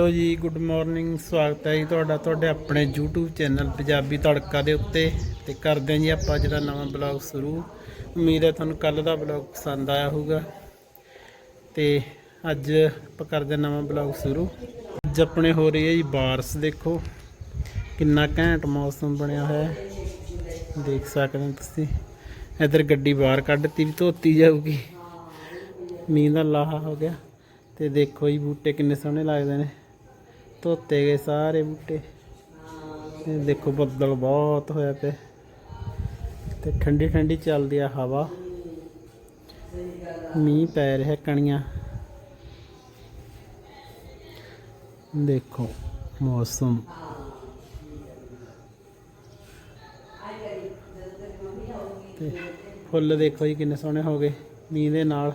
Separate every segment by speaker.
Speaker 1: Hello ਜੀ good morning ਸਵਾਗਤ ਹੈ ਜੀ ਤੁਹਾਡਾ, ਤੁਹਾਡੇ ਆਪਣੇ YouTube ਚੈਨਲ ਪੰਜਾਬੀ ਤੜਕਾ ਦੇ ਉੱਤੇ ਤੇ ਕਰਦੇ ਹਾਂ ਜੀ ਆਪਾਂ ਜਿਹੜਾ ਨਵਾਂ ਬਲੌਗ ਸ਼ੁਰੂ। ਉਮੀਦ ਹੈ ਤੁਹਾਨੂੰ ਕੱਲ ਦਾ ਬਲੌਗ ਪਸੰਦ ਆਇਆ ਹੋਊਗਾ। ਤੇ ਅੱਜ ਆਪਾਂ ਕਰਦੇ ਹਾਂ ਨਵਾਂ ਬਲੌਗ ਸ਼ੁਰੂ। ਅੱਜ ਆਪਣੇ ਹੋ ਰਹੀ ਹੈ ਜੀ ਬਾਰਿਸ਼, ਦੇਖੋ ਕਿੰਨਾ ਘੈਂਟ ਮੌਸਮ ਬਣਿਆ ਹੋਇਆ ਹੈ। ਦੇਖ ਸਕਦੇ ਹੋ ਤੁਸੀਂ, ਇਧਰ ਗੱਡੀ ਬਾਹਰ ਕੱਢਤੀ ਵੀ ਧੋਤੀ ਜਾਊਗੀ। ਮੀਂਹ ਦਾ ਲਾਹਾ ਹੋ ਗਿਆ। ਤੇ ਦੇਖੋ ਜੀ ਬੂਟੇ ਕਿੰਨੇ ਸੋਹਣੇ ਲੱਗਦੇ ਨੇ। ਧੋਤੇ ਗਏ ਸਾਰੇ ਬੂਟੇ। ਤੇ ਦੇਖੋ ਬੱਦਲ ਬਹੁਤ ਹੋਇਆ ਪਿਆ। ਤੇ ਠੰਡੀ ਠੰਡੀ ਚੱਲਦੀ ਆ ਹਵਾ। ਮੀਂਹ ਪੈ ਰਿਹਾ ਕਣੀਆਂ। ਦੇਖੋ ਮੌਸਮ। ਤੇ ਫੁੱਲ ਦੇਖੋ ਜੀ ਕਿੰਨੇ ਸੋਹਣੇ ਹੋ ਗਏ ਮੀਂਹ ਦੇ ਨਾਲ।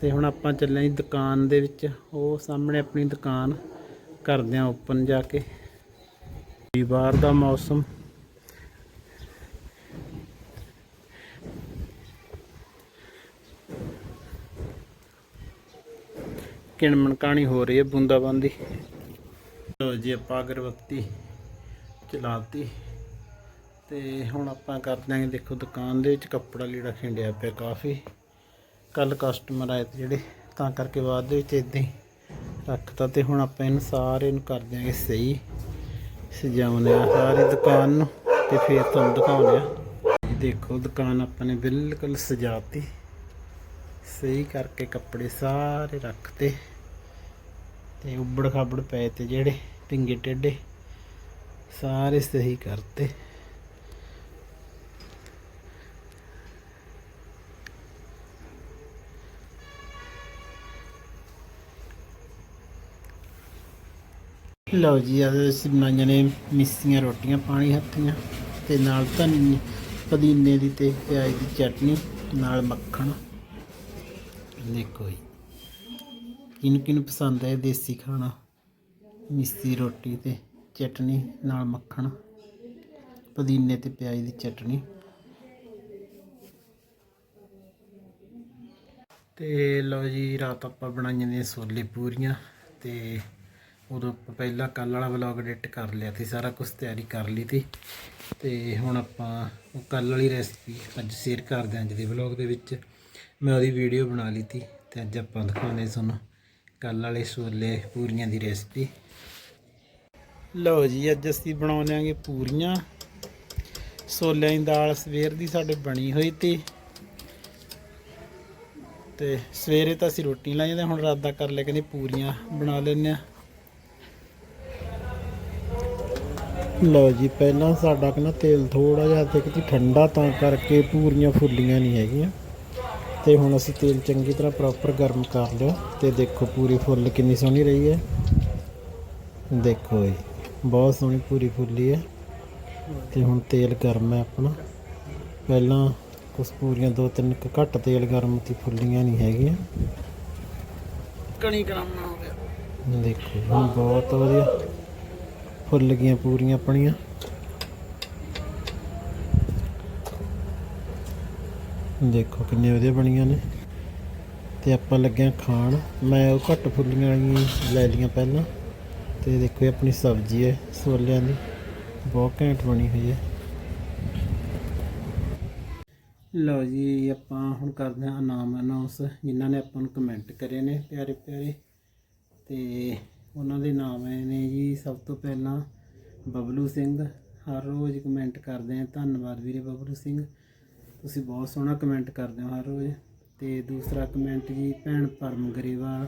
Speaker 1: ਤੇ ਹੁਣ ਆਪਾਂ ਚੱਲੇ ਜੀ ਦੁਕਾਨ ਦੇ ਵਿੱਚ। ਉਹ ਸਾਹਮਣੇ ਆਪਣੀ ਦੁਕਾਨ ਕਰਦੇ ਆ ਓਪਨ ਜਾ ਕੇ। ਜੀ ਬਾਹਰ ਦਾ ਮੌਸਮ। ਕਿਣਮਣ ਕਾਣੀ ਹੋ ਰਹੀ ਹੈ ਬੂੰਦਾਬਾਂਦੀ। ਲੋ ਜੀ, ਆਪਾਂ ਅਗਰਬੱਤੀ ਚਲਾਤੀ। ਤੇ ਹੁਣ ਆਪਾਂ ਕਰਦੇ ਆਂ ਦੇਖੋ ਦੁਕਾਨ ਦੇ ਵਿੱਚ ਕੱਪੜਾ ਲੀੜਾ ਖਿੰਡਿਆ ਪਿਆ ਕਾਫੀ। ਕੱਲ ਕਸਟਮਰ ਆਏ ਤੇ ਜਿਹੜੇ, ਤਾਂ ਕਰਕੇ ਬਾਅਦ ਦੇ ਵਿੱਚ ਇਦਾਂ ਹੀ ਰੱਖਤਾ ਤੇ ਹੁਣ ਆਪਾਂ ਇਹਨੂੰ ਸਾਰੇ ਨੂੰ ਕਰ ਦਿਆਂਗੇ ਸਹੀ। ਸਜਾਉਂਦੇ ਆ ਸਾਰੀ ਦੁਕਾਨ ਨੂੰ ਤੇ ਫਿਰ ਤੁਹਾਨੂੰ ਦਿਖਾਉਂਦੇ ਆ। ਦੇਖੋ, ਦੁਕਾਨ ਆਪਾਂ ਨੇ ਬਿਲਕੁਲ ਸਜਾਤੀ। ਸਹੀ ਕਰਕੇ ਕੱਪੜੇ ਸਾਰੇ ਰੱਖਤੇ। ਤੇ ਉੱਬੜ ਖਾਬੜ ਪਏ ਤੇ ਜਿਹੜੇ ਪਿੰਗੇ ਟੇਡੇ ਸਾਰੇ ਸਹੀ ਕਰਤੇ। ਲਓ ਜੀ ਅੱਜ ਅਸੀਂ ਬਣਾਈਆਂ ਨੇ ਮਿੱਸੀਆਂ ਰੋਟੀਆਂ ਪਾਣੀ ਹੱਥੀਆਂ ਤੇ ਨਾਲ ਧਨੀ ਪੁਦੀਨੇ ਦੀ ਤੇ ਪਿਆਜ਼ ਦੀ ਚਟਨੀ, ਨਾਲ ਮੱਖਣ। ਦੇਖੋ ਜੀ, ਕਿਹਨੂੰ ਕਿਹਨੂੰ ਪਸੰਦ ਹੈ ਦੇਸੀ ਖਾਣਾ? ਮਿੱਸੀ ਰੋਟੀ ਤੇ ਚਟਨੀ, ਨਾਲ ਮੱਖਣ, ਪੁਦੀਨੇ ਤੇ ਪਿਆਜ਼ ਦੀ ਚਟਨੀ। ਤੇ ਲਓ ਜੀ, ਰਾਤ ਆਪਾਂ ਬਣਾਈਆਂ ਨੇ ਛੋਲੇ ਪੂਰੀਆਂ ਤੇ ਉਦੋਂ ਆਪਾਂ ਪਹਿਲਾਂ ਕੱਲ ਵਾਲਾ ਵਲੌਗ ਐਡਿਟ ਕਰ ਲਿਆ ਸੀ, ਸਾਰਾ ਕੁਝ ਤਿਆਰੀ ਕਰ ਲਈ ਤੀ ਤੇ ਹੁਣ ਆਪਾਂ ਉਹ ਕੱਲ ਵਾਲੀ ਰੈਸਪੀ ਅੱਜ ਸ਼ੇਅਰ ਕਰਦੇ ਹਾਂ ਅੱਜ ਦੇ ਵਲੌਗ ਦੇ ਵਿੱਚ। ਮੈਂ ਉਹਦੀ ਵੀਡੀਓ ਬਣਾ ਲਈ ਤੀ ਤੇ ਅੱਜ ਆਪਾਂ ਦਿਖਾਉਂਦੇ ਤੁਹਾਨੂੰ ਕੱਲ ਵਾਲੇ ਛੋਲੇ ਪੂਰੀਆਂ ਦੀ ਰੈਸਪੀ ਲਓ ਜੀ, ਅੱਜ ਅਸੀਂ ਬਣਾਉਂਦੇ ਆਂਗੇ ਪੂਰੀਆਂ। ਛੋਲਿਆਂ ਦੀ ਦਾਲ ਸਵੇਰ ਦੀ ਸਾਡੇ ਬਣੀ ਹੋਈ ਤੀ ਤੇ ਸਵੇਰੇ ਤਾਂ ਅਸੀਂ ਰੋਟੀ ਲਾਈ ਜਾਂਦੇ, ਹੁਣ ਰਾਤ ਦਾ ਕਰ ਲਿਆ, ਕਹਿੰਦੇ ਪੂਰੀਆਂ ਬਣਾ ਲੈਂਦੇ ਆ ਲਓ ਜੀ ਪਹਿਲਾਂ ਸਾਡਾ ਕਹਿੰਦਾ ਤੇਲ ਥੋੜਾ ਜਿਹਾ ਤੇ ਕਿ ਠੰਡਾ ਤਾਂ ਕਰਕੇ ਪੂਰੀਆਂ ਫੁੱਲੀਆਂ ਨਹੀਂ ਹੈਗੀਆਂ। ਤੇ ਹੁਣ ਅਸੀਂ ਤੇਲ ਚੰਗੀ ਤਰ੍ਹਾਂ ਪ੍ਰੋਪਰ ਗਰਮ ਕਰ ਲਿਆ ਤੇ ਦੇਖੋ ਪੂਰੀ ਫੁੱਲ ਕਿੰਨੀ ਸੋਹਣੀ ਰਹੀ ਹੈ। ਦੇਖੋ ਜੀ ਬਹੁਤ ਸੋਹਣੀ ਪੂਰੀ ਫੁੱਲੀ ਹੈ। ਤੇ ਹੁਣ ਤੇਲ ਗਰਮ ਹੈ ਆਪਣਾ। ਪਹਿਲਾਂ ਕੁਛ ਪੂਰੀਆਂ ਦੋ ਤਿੰਨ ਕੁ ਘੱਟ ਤੇਲ ਗਰਮ ਤੇ ਫੁੱਲੀਆਂ ਨਹੀਂ ਹੈਗੀਆਂ। ਕਣੀ ਗਰਮ ਹੋ ਗਿਆ। ਦੇਖੋ ਹੁਣ ਬਹੁਤ ਵਧੀਆ। ਫੁੱਲ ਗਈਆਂ ਪੂਰੀਆਂ ਆਪਣੀਆਂ। ਦੇਖੋ ਕਿੰਨੇ ਵਧੀਆ ਬਣੀਆਂ ਨੇ। ਤੇ ਆਪਾਂ ਲੱਗਿਆ ਖਾਣ। ਮੈਂ ਉਹ ਘੱਟ ਫੁੱਲੀਆਂ ਵਾਲੀਆਂ ਲੈ ਲਈਆਂ ਪਹਿਲਾਂ। ਤੇ ਦੇਖੋ ਇਹ ਆਪਣੀ ਸਬਜ਼ੀ ਹੈ ਛੋਲਿਆਂ ਦੀ। ਬਹੁਤ ਘੈਂਟ ਬਣੀ ਹੋਈ ਹੈ। ਲਓ ਜੀ, ਆਪਾਂ ਹੁਣ ਕਰਦੇ ਹਾਂ ਨਾਮ ਅਨਾਉਂਸ ਜਿਨ੍ਹਾਂ ਨੇ ਆਪਾਂ ਨੂੰ ਕਮੈਂਟ ਕਰੇ ਨੇ, ਪਿਆਰੇ ਪਿਆਰੇ। ਤੇ ਉਹਨਾਂ ਦੇ ਨਾਮ ਆਏ ਨੇ ਜੀ ਸਭ ਤੋਂ ਪਹਿਲਾਂ ਬਬਲੂ ਸਿੰਘ, ਹਰ ਰੋਜ਼ ਕਮੈਂਟ ਕਰਦੇ ਆ ਧੰਨਵਾਦ ਵੀਰੇ ਬਬਲੂ ਸਿੰਘ। ਤੁਸੀਂ ਬਹੁਤ ਸੋਹਣਾ ਕਮੈਂਟ ਕਰਦੇ ਹੋ ਹਰ ਰੋਜ਼। ਤੇ ਦੂਸਰਾ ਕਮੈਂਟ ਜੀ, ਭੈਣ ਪਰਮ ਗਰੇਵਾਲ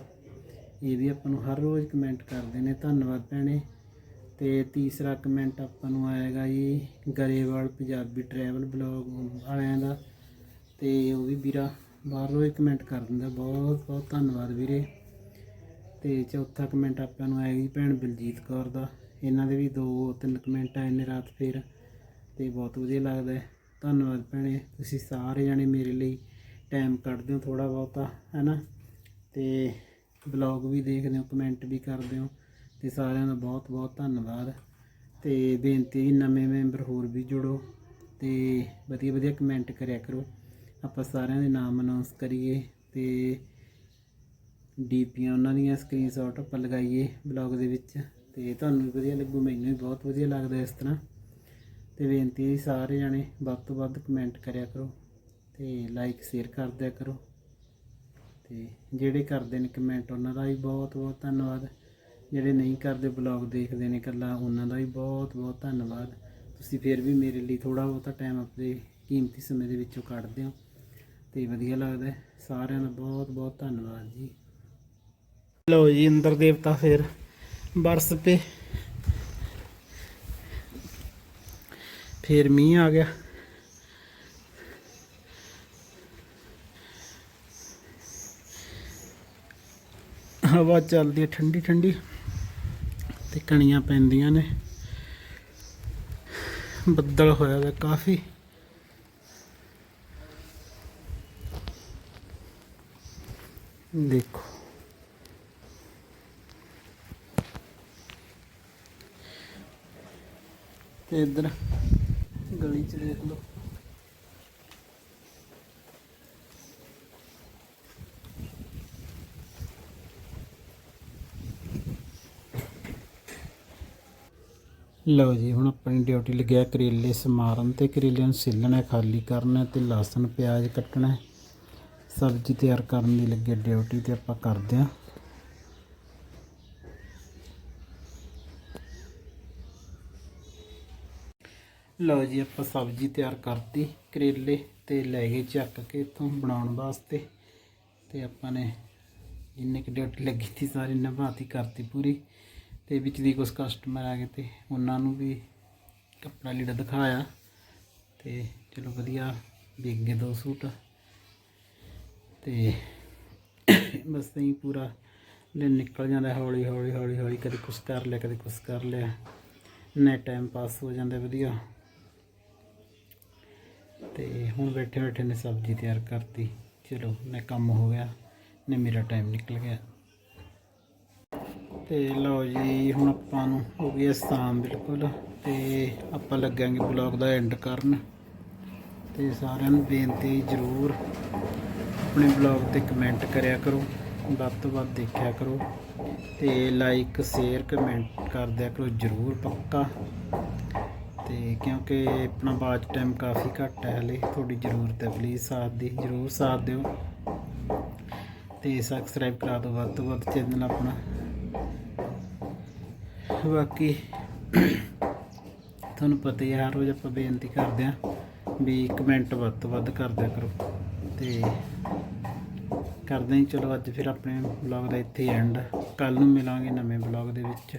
Speaker 1: ਇਹ ਵੀ ਆਪਾਂ ਨੂੰ ਹਰ ਰੋਜ਼ ਕਮੈਂਟ ਕਰਦੇ ਨੇ। ਧੰਨਵਾਦ ਭੈਣੇ। ਤੇ ਤੀਸਰਾ ਕਮੈਂਟ ਆਪਾਂ ਨੂੰ ਆਏਗਾ ਜੀ, ਗਰੇਵਾਲ ਪੰਜਾਬੀ ਟਰੈਵਲ ਬਲੌਗ ਵਾਲਿਆਂ ਦਾ। ਤੇ ਉਹ ਵੀ ਵੀਰਾ, ਬਾਹਰ ਰੋਜ਼ ਕਮੈਂਟ ਕਰ ਦਿੰਦਾ। ਬਹੁਤ ਬਹੁਤ ਧੰਨਵਾਦ ਵੀਰੇ। ਤੇ ਚੌਥਾ ਕਮੈਂਟ ਆਪਾਂ ਨੂੰ ਆਇਆ ਜੀ ਭੈਣ ਬਲਜੀਤ ਕੌਰ ਦਾ। ਇਹਨਾਂ ਦੇ ਵੀ ਦੋ ਤਿੰਨ ਕਮੈਂਟ ਆਏ ਨੇ ਰਾਤ ਫੇਰ, ਤੇ ਬਹੁਤ ਵਧੀਆ ਲੱਗਦਾ ਹੈ। ਧੰਨਵਾਦ ਭੈਣੇ, ਤੁਸੀਂ ਸਾਰੇ ਜਾਣੇ ਮੇਰੇ ਲਈ ਟਾਈਮ ਕੱਢਦੇ ਹੋ ਥੋੜਾ ਬਹੁਤਾ, ਹੈਨਾ? ਤੇ ਬਲੌਗ ਵੀ ਦੇਖਦੇ ਹੋ ਕਮੈਂਟ ਵੀ ਕਰਦੇ ਹੋ, ਤੇ ਸਾਰਿਆਂ ਦਾ ਬਹੁਤ ਬਹੁਤ ਧੰਨਵਾਦ। ਤੇ ਬੇਨਤੀ ਹੈ ਨਵੇਂ ਮੈਂਬਰ ਹੋਰ ਵੀ ਜੁੜੋ, ਤੇ ਵਧੀਆ ਵਧੀਆ ਕਮੈਂਟ ਕਰਿਆ ਕਰੋ। ਆਪਾਂ ਸਾਰਿਆਂ ਦੇ ਨਾਮ ਅਨਾਉਂਸ ਕਰੀਏ, ਤੇ ਡੀਪੀਆਂ ਉਹਨਾਂ ਦੀਆਂ ਸਕਰੀਨਸ਼ਾਟ ਆਪਾਂ ਲਗਾਈਏ ਬਲੌਗ ਦੇ ਵਿੱਚ ਤੇ ਤੁਹਾਨੂੰ ਵੀ ਵਧੀਆ ਲੱਗੂ, ਮੈਨੂੰ ਵੀ ਬਹੁਤ ਵਧੀਆ ਲੱਗਦਾ ਇਸ ਤਰ੍ਹਾਂ। ਤੇ ਬੇਨਤੀ ਹੈ ਜੀ ਸਾਰੇ ਜਾਣੇ ਵੱਧ ਤੋਂ ਵੱਧ ਕਮੈਂਟ ਕਰਿਆ ਕਰੋ ਤੇ ਲਾਈਕ ਸ਼ੇਅਰ ਕਰ ਦਿਆ ਕਰੋ। ਤੇ ਜਿਹੜੇ ਕਰਦੇ ਨੇ ਕਮੈਂਟ ਉਹਨਾਂ ਦਾ ਵੀ ਬਹੁਤ ਬਹੁਤ ਧੰਨਵਾਦ। ਜਿਹੜੇ ਨਹੀਂ ਕਰਦੇ ਬਲੌਗ ਦੇਖਦੇ ਨੇ ਇਕੱਲਾ, ਉਹਨਾਂ ਦਾ ਵੀ ਬਹੁਤ ਬਹੁਤ ਧੰਨਵਾਦ। ਤੁਸੀਂ ਫਿਰ ਵੀ ਮੇਰੇ ਲਈ ਥੋੜਾ ਬਹੁਤਾ ਟਾਈਮ ਆਪਣੇ ਕੀਮਤੀ ਸਮੇਂ ਦੇ ਵਿੱਚੋਂ ਕੱਢਦੇ ਹੋ ਤੇ ਵਧੀਆ ਲੱਗਦਾ। ਸਾਰਿਆਂ ਦਾ ਬਹੁਤ ਬਹੁਤ ਧੰਨਵਾਦ ਜੀ। ਲਓ ਜੀ ਇੰਦਰ ਦੇਵਤਾ ਫਿਰ ਬਰਸ ਪੇ ਫਿਰ ਮੀਂਹ ਆ ਗਿਆ। ਹਵਾ ਚੱਲਦੀ ਹੈ ਠੰਡੀ ਠੰਡੀ ਤੇ ਕਣੀਆਂ ਪੈਂਦੀਆਂ ਨੇ। ਬੱਦਲ ਹੋਇਆ ਵਾ ਕਾਫੀ। ਦੇਖੋ। ਤੇ ਇੱਧਰ ਗਲੀ ਚ ਦੇਖ ਲਓ। ਲਓ ਜੀ, ਹੁਣ ਆਪਣੀ ਡਿਊਟੀ ਲੱਗਿਆ ਕਰੇਲੇ ਸਮਾਰਨ ਤੇ ਕਰੇਲਿਆਂ ਨੂੰ ਛਿੱਲਣਾ ਖਾਲੀ ਕਰਨਾ ਤੇ ਲਸਣ, ਪਿਆਜ਼ ਕੱਟਣਾ ਸਬਜ਼ੀ ਤਿਆਰ ਕਰਨ ਦੀ ਲੱਗੇ ਡਿਊਟੀ ਤੇ ਆਪਾਂ ਕਰਦੇ ਹਾਂ। ਲਓ ਜੀ, ਆਪਾਂ ਸਬਜ਼ੀ ਤਿਆਰ ਕਰਤੀ, ਕਰੇਲੇ ਤੇ ਲੈ ਗਏ ਚੱਕ ਕੇ ਇੱਥੋਂ ਬਣਾਉਣ ਵਾਸਤੇ। ਤੇ ਆਪਾਂ ਨੇ ਇੰਨੇ ਕਿ ਡਿਊਟੀ ਲੱਗੀ ਸੀ ਸਾਰੀ ਨਿਭਾਤੀ, ਕਰਤੀ ਪੂਰੀ। ਤੇ ਵਿੱਚ ਦੀ ਕੁਝ ਕਸਟਮਰ ਆ ਗਏ ਤੇ ਉਹਨਾਂ ਨੂੰ ਵੀ ਕੱਪੜਾ ਲੀੜਾ ਦਿਖਾਇਆ। ਤੇ ਚਲੋ ਵਧੀਆ ਵਿਕ ਗਏ ਦੋ ਸੂਟ। ਤੇ ਬਸ ਨਹੀਂ ਪੂਰਾ ਦਿਨ ਨਿਕਲ ਜਾਂਦਾ, ਹੌਲੀ ਹੌਲੀ ਹੌਲੀ ਹੌਲੀ, ਕਦੇ ਕੁਛ ਕਰ ਲਿਆ, ਕਦੇ ਕੁਛ ਕਰ ਲਿਆ। ਨਾ ਟਾਈਮ ਪਾਸ ਹੋ ਜਾਂਦਾ, ਵਧੀਆ। ਤੇ ਹੁਣ ਬੈਠੇ ਬੈਠੇ ਨੇ ਸਬਜ਼ੀ ਤਿਆਰ ਕਰਤੀ। ਚਲੋ ਨੇ ਕੰਮ ਹੋ ਗਿਆ ਨੇ ਮੇਰਾ ਟਾਈਮ ਨਿਕਲ ਗਿਆ। ਤੇ ਲਓ ਜੀ, ਹੁਣ ਆਪਾਂ ਨੂੰ ਹੋ ਗਿਆ ਹੈ ਸ਼ਾਮ ਬਿਲਕੁਲ, ਤੇ ਆਪਾਂ ਲੱਗਾਂਗੇ ਬਲੌਗ ਦਾ ਐਂਡ ਕਰਨ। ਤੇ ਸਾਰਿਆਂ ਨੂੰ ਬੇਨਤੀ ਜਰੂਰ ਆਪਣੇ ਬਲੌਗ ਤੇ ਕਮੈਂਟ ਕਰਿਆ ਕਰੋ, ਵੱਧ ਤੋਂ ਵੱਧ ਦੇਖਿਆ ਕਰੋ। ਤੇ ਲਾਈਕ ਸ਼ੇਅਰ ਕਮੈਂਟ ਕਰ ਦਿਆ ਕਰੋ ਜਰੂਰ ਪੱਕਾ। ਤੇ ਕਿਉਂਕਿ ਆਪਣਾ ਬਾਅਦ ਟਾਈਮ ਕਾਫੀ ਘੱਟ ਹੈ ਹਲੇ, ਤੁਹਾਡੀ ਜ਼ਰੂਰਤ ਹੈ ਪਲੀਜ਼ ਸਾਥ ਦੀ, ਜਰੂਰ ਸਾਥ ਦਿਓ। ਤੇ ਸਬਸਕ੍ਰਾਈਬ ਕਰਾ ਦਿਓ, ਵੱਧ ਤੋਂ ਵੱਧ ਚੈਨਲ ਆਪਣਾ। ਬਾਕੀ ਤੁਹਾਨੂੰ ਪਤਾ ਹੀ ਹੈ, ਹਰ ਰੋਜ਼ ਆਪਾਂ ਬੇਨਤੀ ਕਰਦੇ ਆਂ ਵੀ ਕਮੈਂਟ ਵੱਧ ਤੋਂ ਵੱਧ ਕਰਦਿਆ ਕਰੋ। ਤੇ ਕਰਦੇ ਹਾਂ ਚਲੋ ਅੱਜ ਫਿਰ ਆਪਣੇ ਬਲੌਗ ਦਾ ਇੱਥੇ ਐਂਡ ਕੱਲ ਨੂੰ ਮਿਲਾਂਗੇ ਨਵੇਂ ਬਲੌਗ ਦੇ ਵਿੱਚ।